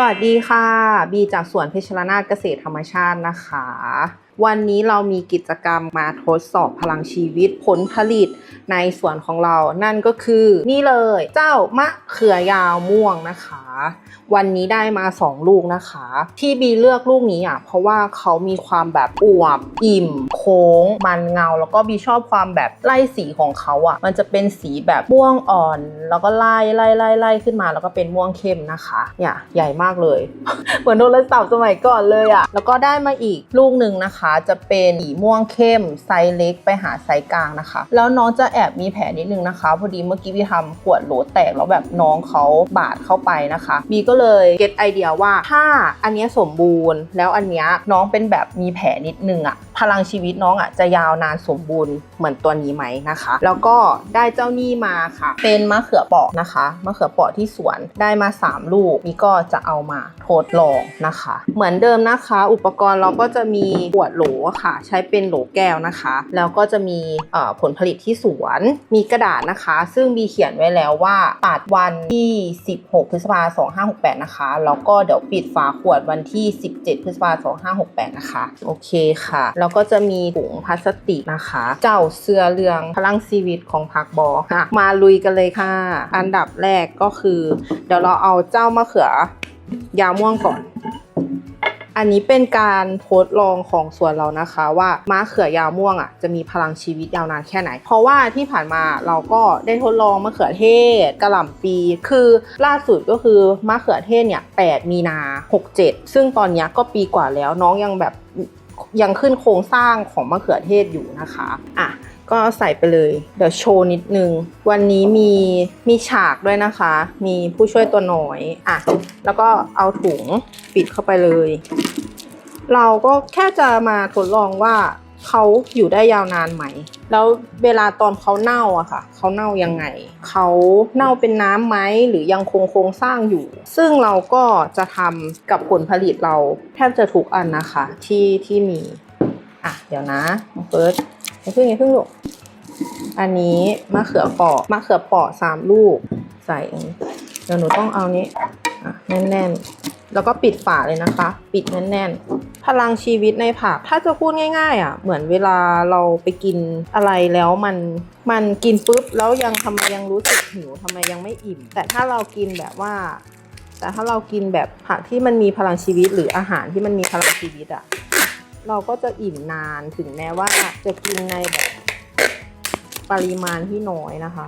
วัสดีค่ะ บีจากสวนเพชรนาถเกษตรธรรมชาตินะคะ วันนี้เรามีกิจกรรมมาทดสอบพลังชีวิตผลผลิตในสวนของเรา นั่นก็คือนี่เลยเจ้ามะเขือยาวม่วงนะคะ วันนี้ได้มา 2 ลูกนะคะ ที่บีเลือกลูกนี้อะเพราะว่าเขามีความแบบอวบอิ่ม โค้ง มันเงา แล้วก็บีชอบความแบบไล่สีของเขาอะ มันจะเป็นสีแบบม่วงอ่อน แล้วก็ไล่ไล่ไล่ไล่ขึ้นมา แล้วก็เป็นม่วงเข้มนะคะเนี่ยใหญ่มากเลย เหมือนโทรศัพท์สมัยก่อนเลยอะแล้วก็ได้มาอีกลูกหนึ่งนะคะ จะเป็นสีม่วงเข้มไซส์เล็กไปหาไซส์กลางนะคะ แล้วน้องจะแอบมีแผลนิดนึงนะคะ พอดีเมื่อกี้พี่ทำขวดโหลแตกแล้วแบบน้องเขาบาดเข้าไปนะคะบีก็เลยเก็ตไอเดียว่าถ้าอันเนี้ยสมบูรณ์ แล้วอันเนี้ยน้องเป็นแบบมีแผลนิดนึงอะ พลังชีวิตน้องอะจะยาวนานสมบูรณ์เหมือนตัวนี้ไหมนะคะ แล้วก็ได้เจ้านี่มาค่ะ เป็นมะเขือเปราะนะคะมะเขือเปราะที่สวนได้มา 3 ลูกนี่ก็จะเอามาทดลองนะคะ เหมือนเดิมนะคะ อุปกรณ์เราก็จะมีขวดโหลค่ะ ใช้เป็นโหลแก้วนะคะ แล้วก็จะมีผลผลิตที่สวนมีกระดาษนะคะ ซึ่งบีเขียนไว้แล้วว่าตัดวันที่ 16 พฤษภาคม2568 นะคะ แล้วก็เดี๋ยวปิดฝาขวดวันที่ 17 พฤษภาคม2568 นะคะ โอเคค่ะแล้วก็จะมีถุงพลาสติกนะคะ เจ้าเสื้อเรืองพลังชีวิตของพักบอค่ะ มาลุยกันเลยค่ะ อันดับแรกก็คือ เดี๋ยวเราเอาเจ้ามะเขือยาวม่วงก่อน อันนี้เป็นการทดลองของสวนเรานะคะว่ามะเขือยาวม่วงอะจะมีพลังชีวิตยาวนานแค่ไหน เพราะว่าที่ผ่านมาเราก็ได้ทดลองมะเขือเทศกระหล่ำปี คือล่าสุดก็คือมะเขือเทศเนี่ย8มีนา 67 ซึ่งตอนนี้ก็ปีกว่าแล้วน้องยังแบบ ยังขึ้นโครงสร้างของมะเขือเทศอยู่นะคะอะก็ใส่ไปเลย เดี๋ยวโชว์นิดนึง วันนี้มีมีฉากด้วยนะคะ มีผู้ช่วยตัวน้อยอะแล้วก็เอาถุงปิดเข้าไปเลย เราก็แค่จะมาทดลองว่า เขาอยู่ได้ยาวนานไหม แล้วเวลาตอนเขาเน่าอะค่ะ เขาเน่ายังไง เขาเน่าเป็นน้ำไหมหรือยังคงโครงสร้างอยู่ ซึ่งเราก็จะทำกับผลผลิตเราแทบจะทุกอันนะคะที่ที่มี อะ เดี๋ยวนะเฟิร์สอย่าเพิ่งอย่าเพิ่งลูกอันนี้มะเขือเปาะมะเขือเปาะสามลูกใส่เดี๋ยวหนูต้องเอานี้อะแน่นๆ แล้วก็ปิดฝาเลยนะคะ ปิดแน่นๆ ลังชีวิตในผัก ถ้าจะพูดง่าย ๆ อะ เหมือนเวลาเราไปกินอะไรแล้วมันมันกินปุ๊บแล้วยังทำไมยังรู้สึกหิวทำไมยังไม่อิ่ม แต่ถ้าเรากินแบบว่า แต่ถ้าเรากินแบบผักที่มันมีพลังชีวิตหรืออาหารที่มันมีพลังชีวิตอะเราก็จะอิ่มนานถึงแม้ว่าจะกินในแบบปริมาณที่น้อยนะคะ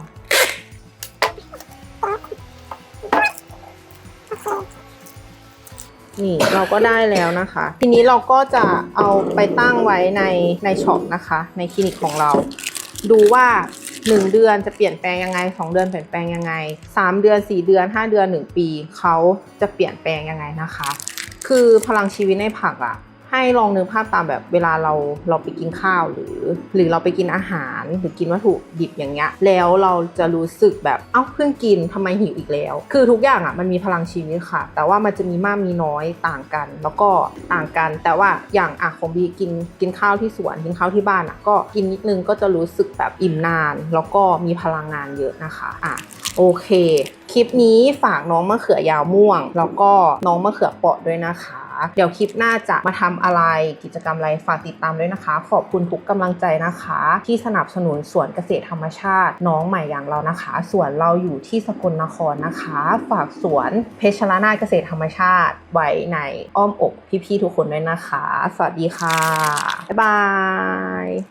นี่เราก็ได้แล้วนะคะ ทีนี้เราก็จะเอาไปตั้งไว้ในในช็อปนะคะ ในคลินิกของเรา ดูว่า 1 เดือนจะเปลี่ยนแปลงยังไง 2 เดือนเปลี่ยนแปลงยังไง 3 เดือน 4 เดือน 5 เดือน 1 ปีเขาจะเปลี่ยนแปลงยังไงนะคะ คือพลังชีวิตในผักอะ ให้ลองนึกภาพตามแบบเวลาเราเราไปกินข้าวหรือ หรือเราไปกินอาหารหรือกินวัตถุดิบอย่างเงี้ยแล้วเราจะรู้สึกแบบเอ้าเพิ่งกินทำไมหิวอีกแล้ว คือทุกอย่างอะมันมีพลังชีวิตค่ะ แต่ว่ามันจะมีมากมีน้อยต่างกัน แล้วก็ต่างกัน แต่ว่าอย่างอะของบีกินกินข้าวที่สวนกินข้าวที่บ้านอะก็กินนิดนึงก็จะรู้สึกแบบอิ่มนาน แล้วก็มีพลังงานเยอะนะคะอะโอเค คลิปนี้ฝากน้องมะเขือยาวม่วง แล้วก็น้องมะเขือเปราะด้วยนะคะ เดี๋ยวคลิปหน้าจะมาทำอะไรกิจกรรมอะไรฝากติดตามด้วยนะคะ ขอบคุณทุกกำลังใจนะคะ ที่สนับสนุนสวนเกษตรธรรมชาติ น้องใหม่อย่างเรานะคะ สวนเราอยู่ที่สกลนครนะคะ ฝากสวนเพชรลานาเกษตรธรรมชาติไว้ในอ้อมอกพี่ๆทุกคนด้วยนะคะ สวัสดีค่ะ บ๊ายบาย